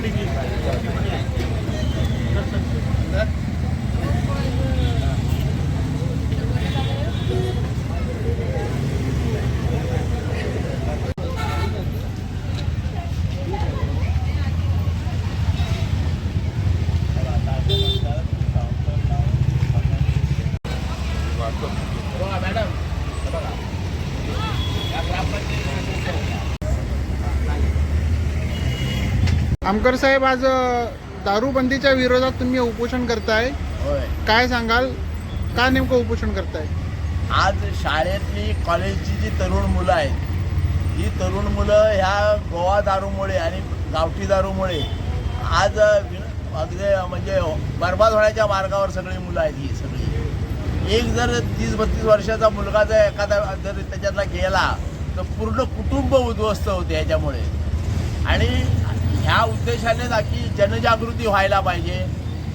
Ready Amkar साहेब आज दारूबंदीच्या विरोधात तुम्ही उपोषण करताय. होय. काय सांगाल? का नेमकं उपोषण करताय? आज शाळेतली कॉलेजची जी तरुण मुलं आहेत ही तरुण मुलं ह्या गोवा दारूमुळे आणि गावठी दारूमुळे आज अगदी म्हणजे बर्बाद होण्याच्या मार्गावर सगळी मुलं आहेत ही सगळी. एक जर तीस बत्तीस वर्षाचा मुलगा जर एखादा जर त्याच्यातला गेला तर पूर्ण कुटुंब उद्ध्वस्त होते ह्याच्यामुळे. आणि ह्या उद्देशाने की जनजागृती व्हायला पाहिजे.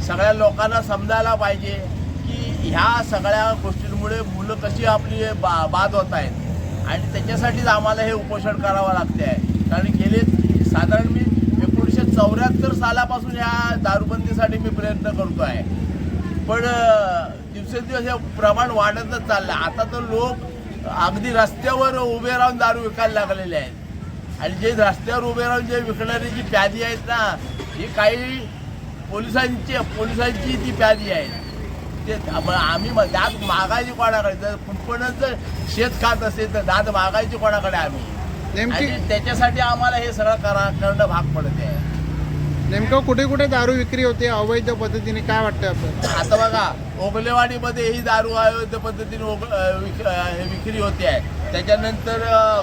सगळ्या लोकांना समजायला पाहिजे की ह्या सगळ्या गोष्टींमुळे मुलं कशी आपली बा बाद होत आहेत आणि त्याच्यासाठीच आम्हाला हे उपोषण करावं लागते आहे कारण गेले साधारण मी एकोणीसशे चौऱ्याहत्तर सालापासून ह्या दारूबंदीसाठी मी प्रयत्न करतो आहे पण दिवसेंदिवस हे प्रमाण वाढतच चाललं आता तर लोक अगदी रस्त्यावर उभे राहून दारू विकायला लागलेले आहेत. आणि जे रस्त्यावर उभे राहून जे विकणारी जी प्यादी आहेत ना ही काही पोलिसांची पोलिसांची ती प्यादी आहेत. ते आम्ही दात मागायची कोणाकडे? जर कुंपणच जर शेत खात असेल तर दात मागायची कोणाकडे आम्ही? नेमकी आणि त्याच्यासाठी आम्हाला हे सगळं करा करणं भाग पडत आहे नेमकं कुठे कुठे दारू विक्री होते? अवैध पद्धतीने काय वाटतं आपल्याला? आता बघा ओगलेवाडीमध्ये ही दारू अवैध पद्धतीने विक्री होते. आहे त्याच्यानंतर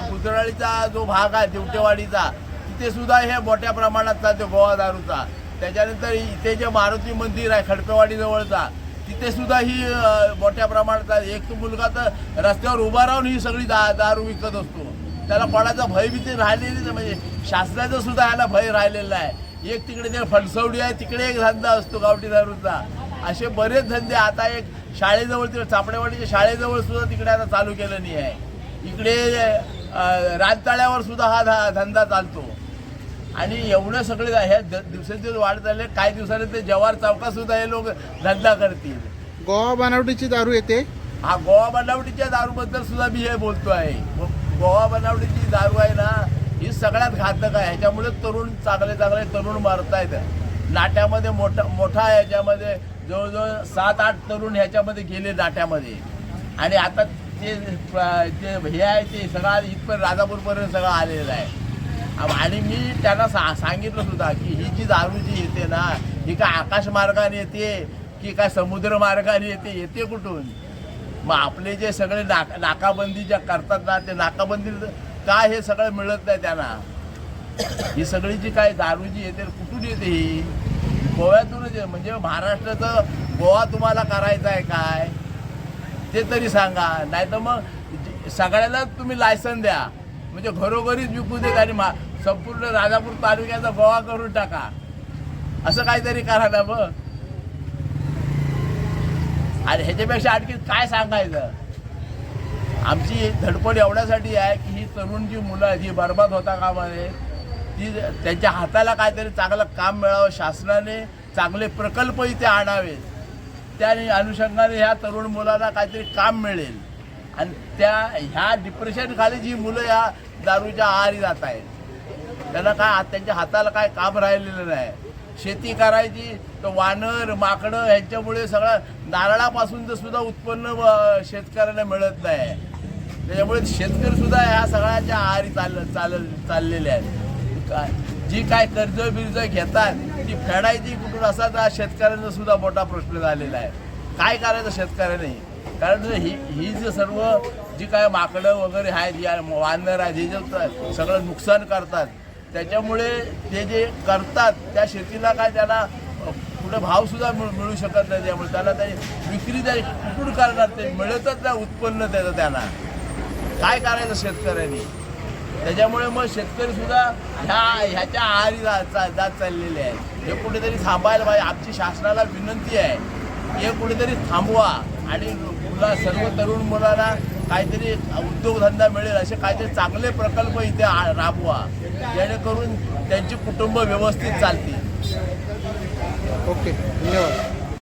गुजराळीचा जो भाग आहे देवटेवाडीचा तिथे सुद्धा हे मोठ्या प्रमाणात चालते गोवा दारूचा. त्याच्यानंतर इथे जे मारुती मंदिर आहे खडपेवाडीजवळचा तिथे सुद्धा ही मोठ्या प्रमाणात एक तो मुलगा तर रस्त्यावर उभा राहून ही सगळी दा दारू विकत असतो. त्याला कोणाचा भय भीती राहिलेली नाही म्हणजे शासनाचा सुद्धा याला भय राहिलेला आहे. एक तिकडे ते फणसवडी आहे तिकडे एक धंदा असतो गावठी दारूचा. असे बरेच धंदे आता एक शाळेजवळ तिकडे चापडेवाडीच्या शाळेजवळ सुद्धा तिकडे आता चालू केलं नाही आहे. इकडे राजताळ्यावर सुद्धा हा धा- धंदा चालतो. आणि एवढं सगळे हे द- दिवसेंदिवस वाढत झाले काही दिवसांनी ते जवाहर चौकात सुद्धा हे लोक धंदा करतील. गोवा बनावटीची दारू येते? हा गोवा बनावटीच्या दारूबद्दल सुद्धा मी हे बोलतो आहे गोवा बनावटीची दारू आहे ना ही सगळ्यात घातक आहे. ह्याच्यामुळे तरुण चांगले चांगले तरुण मारतायत. नाट्यामध्ये मोठा मोठा ह्याच्यामध्ये जवळजवळ सात आठ तरुण ह्याच्यामध्ये गेले नाट्यामध्ये. आणि आता ते जे हे आहे ते सगळं इथपर्यंत राजापूरपर्यंत सगळं आलेलं आहे. आणि मी त्यांना सा सांगितलं सुद्धा की ही जी दारू जी येते ना ही काय आकाश मार्गाने येते की काय समुद्र मार्गाने येते येते कुठून? मग आपले जे सगळे नाक नाकाबंदी ज्या करतात ना ते नाकाबंदी काय हे सगळं मिळत नाही त्यांना? ही सगळी जी काय दारू जी येते कुठून येते ही? गोव्यातूनच म्हणजे महाराष्ट्राचं गोवा तुम्हाला करायचं आहे काय? ते तरी सांगा. नाही तर मग सगळ्यालाच तुम्ही लायसन द्या. म्हणजे घरोघरीच विकू दे आणि मा- संपूर्ण राजापूर तालुक्याचा गोवा करून टाका. असं काहीतरी करा ना मग. आणि ह्याच्यापेक्षा आणखी काय सांगायचं? आमची धडपड एवढ्यासाठी आहे की ही तरुण जी मुलं आहेत, ही बरबाद होता कामाने ती त्यांच्या हाताला काहीतरी चांगलं काम मिळावं शासनाने चांगले प्रकल्प इथे आणावेत. त्या अनुषंगाने ह्या तरुण मुलांना काहीतरी काम मिळेल. आणि त्या ह्या डिप्रेशन खाली जी मुलं ह्या दारूच्या आहारी जात आहेत त्यांना काय त्यांच्या हाताला काय काम राहिलेलं नाही. शेती करायची तर वानर माकडं ह्यांच्यामुळे सगळं नारळापासूनचं सुद्धा उत्पन्न शेतकऱ्यांना मिळत नाही. त्याच्यामुळे शेतकरी सुद्धा ह्या सगळ्याच्या आहारी चाल चाल चाललेले आहेत. काय जी काय कर्ज बिर्ज घेतात ती फेडायची कुठून असा त्या शेतकऱ्यांचा सुद्धा मोठा प्रश्न झालेला आहे. काय करायचं शेतकऱ्याने? कारण ही ही जी सर्व जी काय माकडं वगैरे आहेत या वानर आहेत हे जे सगळं नुकसान करतात त्याच्यामुळे ते जे करतात त्या शेतीला काय त्याला कुठं भावसुद्धा मिळू मिळ- मिळू शकत नाही त्यामुळे त्याला ते विक्री त्या कुठून करणार? ते मिळतच नाही उत्पन्न त्याचं त्याला काय करायचं शेतकऱ्यांनी? त्याच्यामुळे मग शेतकरी सुद्धा ह्या ह्याच्या आहारी जात चाललेले आहेत. हे कुठेतरी थांबायला पाहिजे. आमची शासनाला विनंती आहे हे कुठेतरी थांबवा आणि मुला सर्व तरुण मुलांना काहीतरी उद्योगधंदा मिळेल असे काहीतरी चांगले प्रकल्प इथे आ- राबवा. जेणेकरून त्यांची कुटुंब व्यवस्थित चालतील. ओके धन्यवाद.